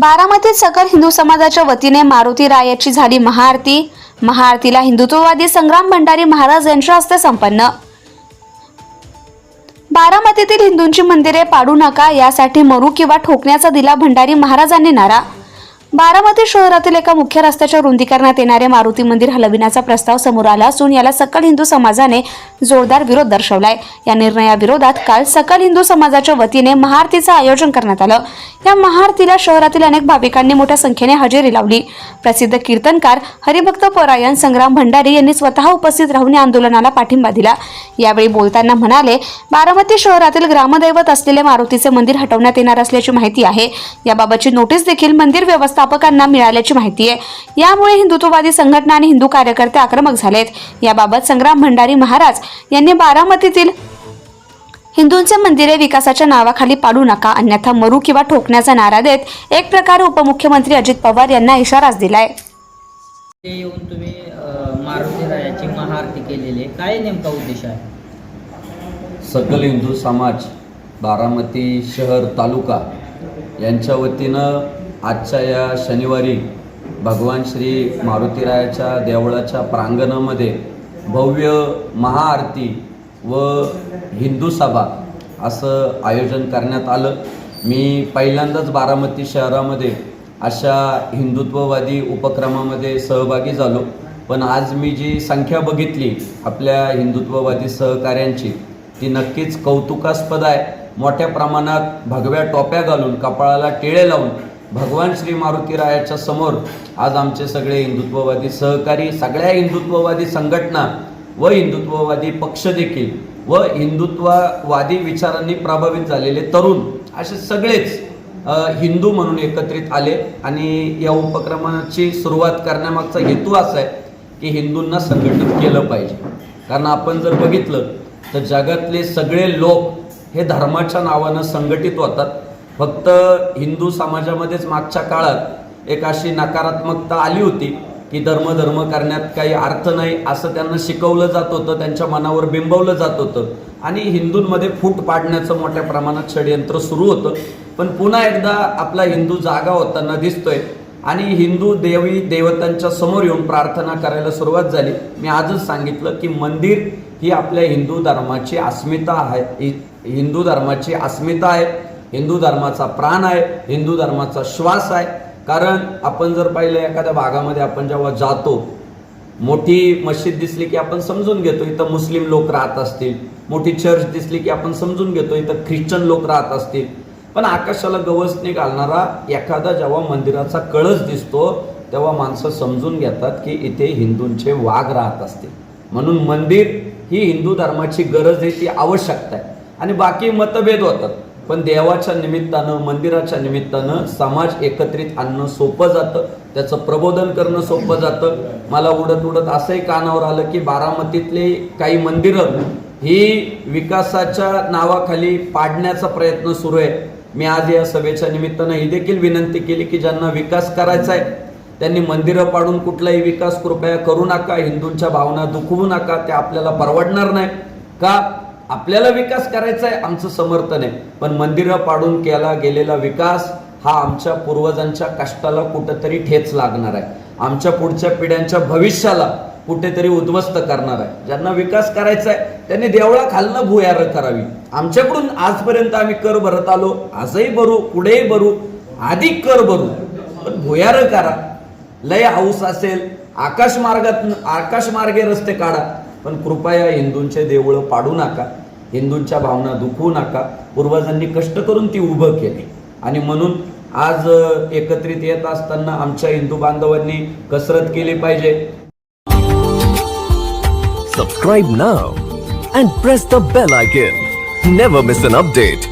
बारामतीत सकल हिंदू समाजाच्या वतीने मारुती रायाची झाली महाआरती. महाआरतीला हिंदुत्ववादी संग्राम भंडारी महाराज यांच्या हस्ते संपन्न. बारामतीतील हिंदूंची मंदिरे पाडू नका यासाठी मरू किंवा ठोकण्याचा दिला भंडारी महाराजांनी नारा. बारामती शहरातील एका मुख्य रस्त्याच्या रुंदीकरणात येणारे मारुती मंदिर हलविण्याचा प्रस्ताव समोर आला असून याला सकल हिंदू समाजाने जोरदार विरोध दर्शवलाय. या निर्णयाविरोधात काल सकल हिंदू समाजाच्या वतीने महाआरतीचं आयोजन करण्यात आलं. या महाआरतीला शहरातील अनेक भाविकांनी मोठ्या संख्येने हजेरी लावली. प्रसिद्ध कीर्तनकार हरिभक्त परायण संग्राम भंडारी यांनी स्वतः उपस्थित राहून या आंदोलनाला पाठिंबा दिला. यावेळी बोलताना म्हणाले बारामती शहरातील ग्रामदैवत असलेले मारुतीचे मंदिर हटवण्यात येणार असल्याची माहिती आहे. याबाबतची नोटीस देखील मंदिर व्यवस्थापकांना मिळाल्याची माहिती आहे. यामुळे हिंदुत्ववादी संघटना आणि हिंदू कार्यकर्ते आक्रमक झालेत. याबाबत संग्राम भंडारी महाराज यांनी बारामतीतील हिंदूंचे मंदिरे विकासाच्या नावाखाली पाडू नका अन्यथा मरू किंवा ठोकण्याचा नारा देत एक प्रकारे उपमुख्यमंत्री अजित पवार यांना इशाराच दिलाय. येऊन तुम्ही अ, मारुती रायाची महाआरती केलेली काय नेमका उद्देश आहे? सकल हिंदू समाज बारामती शहर तालुका यांच्या वतीनं आजच्या या शनिवारी भगवान श्री मारुतीरायाच्या देवळाच्या प्रांगणामध्ये भव्य महाआरती व हिंदू सभा असं आयोजन करण्यात आलं. मी पहिल्यांदाच बारामती शहरामध्ये अशा हिंदुत्ववादी उपक्रमामध्ये सहभागी झालो. पण आज मी जी संख्या बघितली आपल्या हिंदुत्ववादी सहकाऱ्यांची ती नक्कीच कौतुकास्पद आहे. मोठ्या प्रमाणात भगव्या टोप्या घालून कपाळाला टिळे लावून भगवान श्री मारुतीरायाच्या समोर आज आमचे सगळे हिंदुत्ववादी सहकारी सगळ्या हिंदुत्ववादी संघटना व हिंदुत्ववादी पक्ष देखील व हिंदुत्ववादी विचारांनी प्रभावित झालेले तरुण असे सगळेच हिंदू म्हणून एकत्रित आले आणि या उपक्रमाची सुरुवात करण्यामागचा हेतू असा आहे की हिंदूंना संघटित केलं पाहिजे. कारण आपण जर बघितलं तर जगातले सगळे लोक हे धर्माच्या नावानं संघटित होतात. फक्त हिंदू समाजामध्येच मागच्या काळात एक अशी नकारात्मकता आली होती की धर्म धर्म करण्यात काही अर्थ नाही असं त्यांना शिकवलं जात होतं त्यांच्या मनावर बिंबवलं जात होतं. आणि हिंदूंमध्ये फूट पाडण्याचं मोठ्या प्रमाणात षडयंत्र सुरू होतं. पण पुन्हा एकदा आपला हिंदू जागा होताना दिसतोय. आणि हिंदू देवी देवतांच्या समोर येऊन प्रार्थना करायला सुरुवात झाली. मी आजच सांगितलं की मंदिर ही आपल्या हिंदू धर्माची अस्मिता आहे. हि- हिंदू धर्माची अस्मिता आहे. हिंदू धर्माचा प्राण आहे हिंदू धर्माचा श्वास आहे. कारण आपण जर पाहिलं एखाद्या भागामध्ये आपण जेव्हा जातो मोठी मस्जिद दिसली की आपण समजून घेतो इथं मुस्लिम लोक राहत असतील. मोठी चर्च दिसली की आपण समजून घेतो इथं ख्रिश्चन लोक राहत असतील. पण आकाशाला गवसने घालणारा एखादा जेव्हा मंदिराचा कळस दिसतो तेव्हा माणसं समजून घेतात की इथे हिंदूंचे वाघ राहत असतील. म्हणून मंदिर ही हिंदू धर्माची गरज आहे ती आवश्यकता आहे. आणि बाकी मतभेद होतात. पण देवाच्या निमित्तानं मंदिराच्या निमित्तानं समाज एकत्रित आणणं सोपं जातं. त्याचं प्रबोधन करणं सोपं जातं. मला उडत उडत असंही कानावर आलं की बारामतीतले काही मंदिरं ही विकासाच्या नावाखाली पाडण्याचा प्रयत्न सुरू आहे. मी आज या सभेच्या निमित्तानं ही देखील विनंती केली की ज्यांना विकास करायचा आहे त्यांनी मंदिरं पाडून कुठलाही विकास कृपया करू नका हिंदूंच्या भावना दुखवू नका ते आपल्याला परवडणार नाही. का? आपल्याला विकास करायचा आहे आमचं समर्थन आहे. पण मंदिरं पाडून केला गेलेला विकास हा आमच्या पूर्वजांच्या कष्टाला कुठंतरी ठेच लागणार आहे. आमच्या पुढच्या पिढ्यांच्या भविष्याला कुठेतरी उद्ध्वस्त करणार आहे. ज्यांना विकास करायचा आहे त्यांनी देवळा खालनं भुयार करावी. आमच्याकडून आजपर्यंत आम्ही कर भरत आलो आजही भरू पुढेही भरू अधिक कर भरू पण भुयार करा. लय हाऊस असेल आकाश मार्गात आकाश मार्गे रस्ते काढा पण कृपया हिंदूंचे देवळं पाडू नका. हिंदूंच्या भावना दुखवू नका. पूर्वजांनी कष्ट करून ती उभं केली. आणि म्हणून आज एकत्रित येत असताना आमच्या हिंदू बांधवांनी कसरत केली पाहिजे. Subscribe now and press the bell icon never miss an update